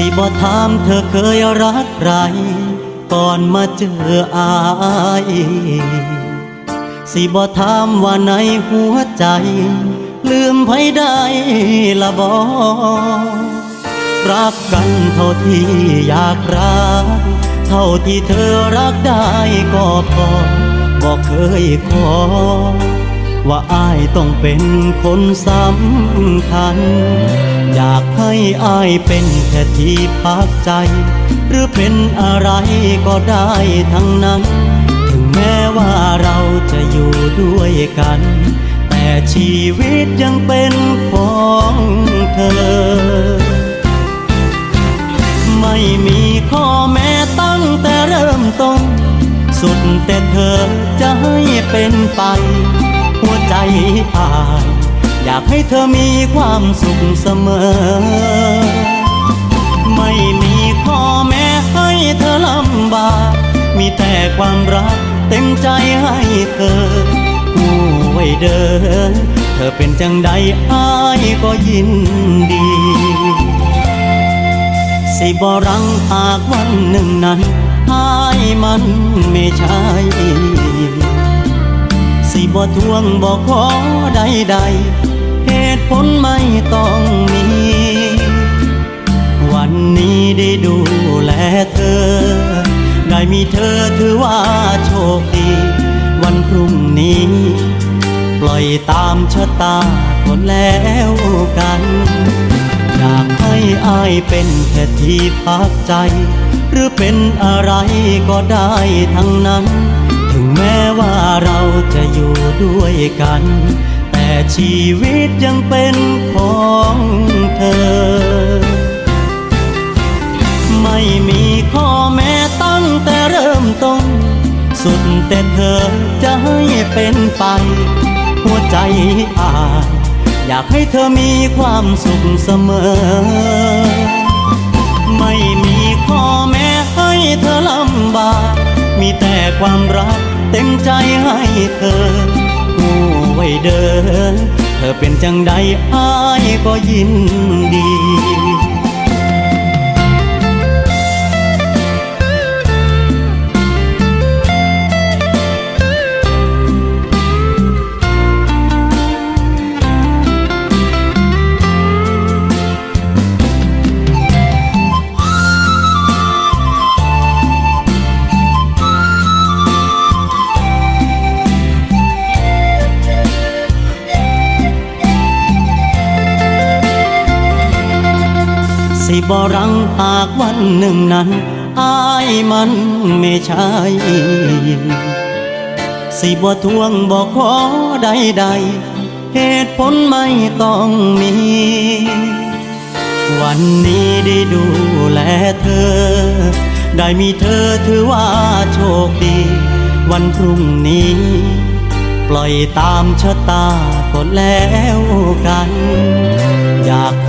สิบ่ถามเธอเคยรักใคร ก่อนมาเจออาย สิบ่ถามว่าในหัวใจ ลืมไผได้ละบอรักกันเท่าที่อยากรัก เท่าที่เธอรักได้ก็พอบอกเคยขอ ว่าอายต้องเป็นคนสำคัญ อยากให้อายเป็นแค่ที่พักใจ หรือเป็นอะไรก็ได้ทั้งนั้น ถึงแม้ว่าเราจะอยู่ด้วยกัน แต่ชีวิตยังเป็นของเธอ ไม่มีข้อแม้ตั้งแต่เริ่มต้น สุดแต่เธอจะให้เป็นไป หัวใจอาย อยากให้เธอมีความสุขเสมอ ไม่มีข้อแม้ให้เธอลำบาก มีแต่ความรักเต็มใจให้เธอผู้ไว้เดิน เธอเป็นจังใดอายก็ยินดี สิบรังหากวันหนึ่งนั้นอายมันไม่ใช่ สิบ่ทวงบ่ขอใดๆเหตุผลไม่ต้องมี วันนี้ได้ดูแลเธอ ได้มีเธอถือว่าโชคดี วันพรุ่งนี้ ปล่อยตามชะตาคนแล้วกันอยากให้อายเป็นแค่ที่พักใจ หรือเป็นอะไรก็ได้ทั้งนั้น แม้ว่าเราจะอยู่ด้วยกัน แต่ชีวิตยังเป็นของเธอ ไม่มีข้อแม้ตั้งแต่เริ่มต้น สุดแต่เธอจะให้เป็นไป หัวใจอายอยากให้เธอมีความสุขเสมอ ไม่มีข้อแม้ให้เธอลำบาก มีแต่ความรัก เต็มใจให้เธอผู้ไว้เดิน เธอเป็นจังใดอ้ายก็ยินดี สิบรังหากวันหนึ่งนั้นอายมันไม่ใช่สิบ่ทวงบ่ขอใดๆเหตุผลไม่ต้องมี วันนี้ได้ดูแลเธอ ได้มีเธอถือว่าโชคดี วันพรุ่งนี้ ปล่อยตามชะตาก็แล้วกัน อยา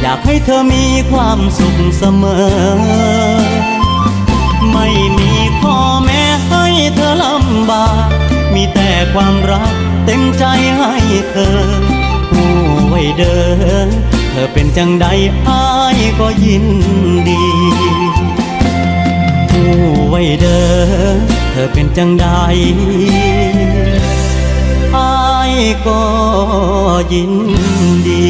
อยากให้เธอมีความสุขเสมอ ไม่มีข้อแม้ให้เธอลำบาก มีแต่ความรักเต็มใจให้เธอผู้ไว้เดิน เธอเป็นจังใดอายก็ยินดีผู้ไว้เดิน เธอเป็นจังใด อายก็ยินดี